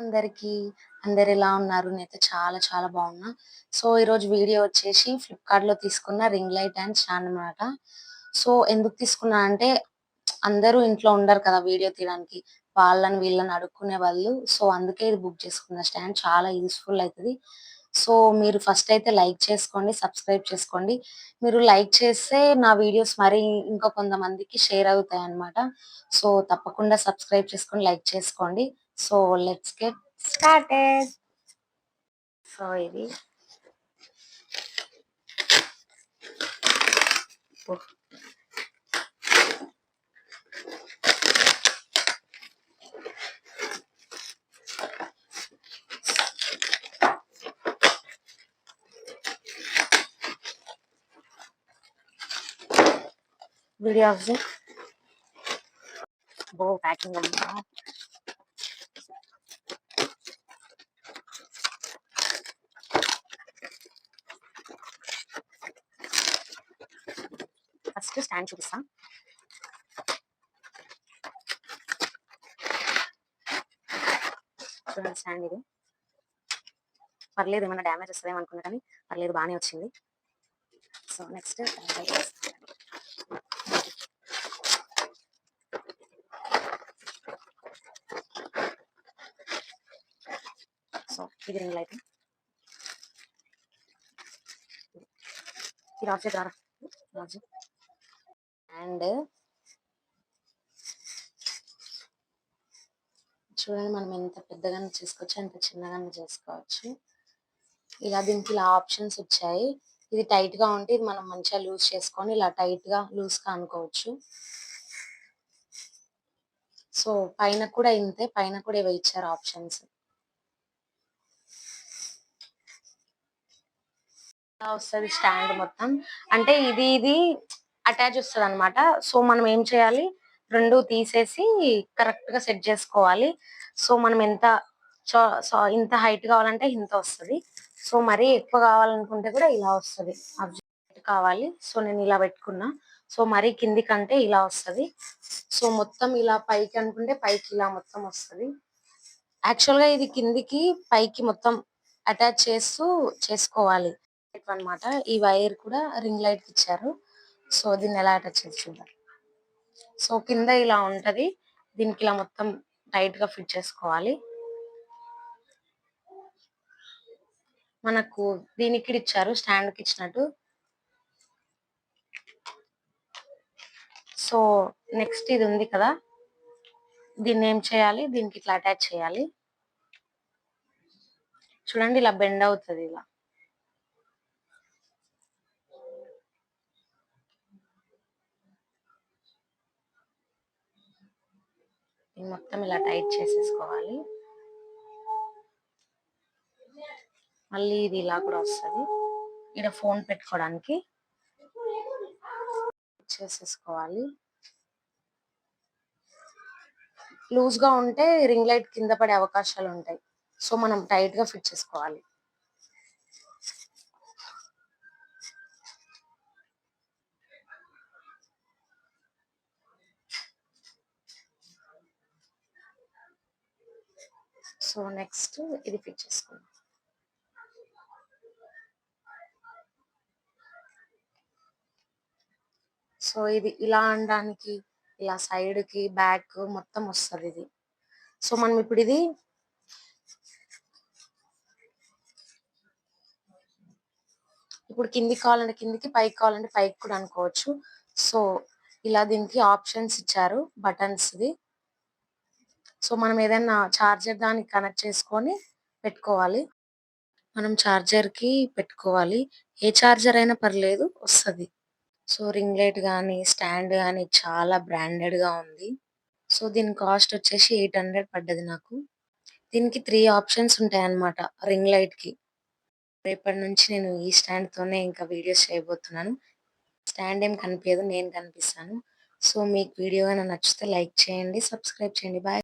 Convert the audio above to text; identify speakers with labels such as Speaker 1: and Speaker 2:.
Speaker 1: అందరికి అందరు ఎలా ఉన్నారు? నేనైతే చాలా చాలా బాగున్నా. సో ఈరోజు వీడియో వచ్చేసి ఫ్లిప్కార్ట్లో తీసుకున్న రింగ్ లైట్ అండ్ స్టాండ్ అనమాట సో ఎందుకు తీసుకున్నా అంటే అందరూ ఇంట్లో ఉండరు కదా వీడియో తీయడానికి. వాళ్ళని వీళ్ళని అడుక్కునే వాళ్ళు సో అందుకే ఇది బుక్ చేసుకున్న స్టాండ్. చాలా యూస్ఫుల్ అవుతుంది. సో మీరు ఫస్ట్ అయితే లైక్ చేసుకోండి సబ్స్క్రైబ్ చేసుకోండి. మీరు లైక్ చేస్తే నా వీడియోస్ మరి ఇంకా కొంతమందికి షేర్ అవుతాయి అన్నమాట సో తప్పకుండా సబ్స్క్రైబ్ చేసుకొని లైక్ చేసుకోండి. So let's get started so ఇది వీడియో ఆఫ్ బో ప్యాకింగ్ అమ్మా ఫస్ట్ స్టాండ్ చూపిస్తా. చూడండి స్టాండ్ ఇది. పర్లేదు ఏమైనా డ్యామేజ్ వస్తుందేమో అనుకున్నా కానీ పర్లేదు బాగానే వచ్చింది. సో నెక్స్ట్ సో ఇది రింగ్ లైట్ ఇది ఆబ్జెక్ట్ రారా అండ్ చూడండి మనం ఎంత పెద్దగా చేసుకోవచ్చు ఎంత చిన్నగా చేసుకోవచ్చు. ఇలా దీనికి ఇలా ఆప్షన్స్ వచ్చాయి. ఇది టైట్గా ఉంటే ఇది మనం మంచిగా లూజ్ చేసుకొని ఇలా టైట్గా లూజ్గా అనుకోవచ్చు. సో పైన కూడా ఇంతే పైన కూడా ఇవి ఇచ్చారు ఆప్షన్స్. వస్తుంది స్టాండ్ మొత్తం. అంటే ఇది ఇది అటాచ్ వస్తుంది అనమాట సో మనం ఏం చేయాలి? రెండు తీసేసి కరెక్ట్గా సెట్ చేసుకోవాలి. సో మనం ఎంత సో ఇంత హైట్ కావాలంటే ఇంత వస్తుంది. సో మరీ ఎక్కువ కావాలనుకుంటే కూడా ఇలా వస్తుంది. కావాలి. సో నేను ఇలా పెట్టుకున్నా. సో మరీ కింది కంటే ఇలా వస్తుంది. సో మొత్తం ఇలా పైకి అనుకుంటే పైకి ఇలా మొత్తం వస్తుంది. యాక్చువల్గా ఇది కిందికి పైకి మొత్తం అటాచ్ చేస్తూ చేసుకోవాలి. అనమాట ఈ వైర్ కూడా రింగ్ లైట్ ఇచ్చారు. సో దీన్ని ఎలా అటాచ్ చేసి చూద్దాం. సో కింద ఇలా ఉంటది. దీనికి ఇలా మొత్తం టైట్గా ఫిట్ చేసుకోవాలి. మనకు దీనికి ఇచ్చారు స్టాండ్కి ఇచ్చినట్టు. సో నెక్స్ట్ ఇది ఉంది కదా. దీన్ని ఏం చేయాలి? దీనికి ఇట్లా అటాచ్ చేయాలి. చూడండి ఇలా బెండ్ అవుతుంది ఇలా. మొత్తం ఇలా టైట్ చేసేసుకోవాలి. మళ్ళీ ఇది ఇలా కూడా వస్తుంది. ఇక్కడ ఫోన్ పెట్టుకోవడానికి చేసేసుకోవాలి. లూజ్గా ఉంటే రింగ్ లైట్ కింద పడే అవకాశాలు ఉంటాయి సో మనం టైట్గా ఫిట్ చేసుకోవాలి. సో నెక్స్ట్ ఇది ఫిట్ చేసుకుందాం. సో ఇది ఇలా అనడానికి ఇలా సైడ్కి బ్యాక్ మొత్తం వస్తుంది ఇది. సో మనం ఇప్పుడు ఇది ఇప్పుడు కింది కావాలంటే కిందికి పైకి కావాలంటే పైకి కూడా అనుకోవచ్చు. సో ఇలా దీనికి ఆప్షన్స్ ఇచ్చారు బటన్స్ ది సో మనం ఏదైనా చార్జర్ దానికి కనెక్ట్ చేసుకొని పెట్టుకోవాలి. మనం చార్జర్కి పెట్టుకోవాలి. ఏ చార్జర్ అయినా పర్లేదు వస్తుంది. సో రింగ్ లైట్ కానీ స్టాండ్ కానీ చాలా బ్రాండెడ్గా ఉంది. సో దీని కాస్ట్ వచ్చేసి ఎయిట్ హండ్రెడ్ పడ్డది నాకు. దీనికి త్రీ ఆప్షన్స్ ఉంటాయి అన్నమాట రింగ్ లైట్కి రేపటి నుంచి నేను ఈ స్టాండ్ తోనే ఇంకా వీడియోస్ చేయబోతున్నాను. స్టాండ్ ఏం కనిపించదు నేను కనిపిస్తాను. సో మీకు వీడియో నచ్చితే లైక్ చేయండి సబ్స్క్రైబ్ చేయండి. బాయ్.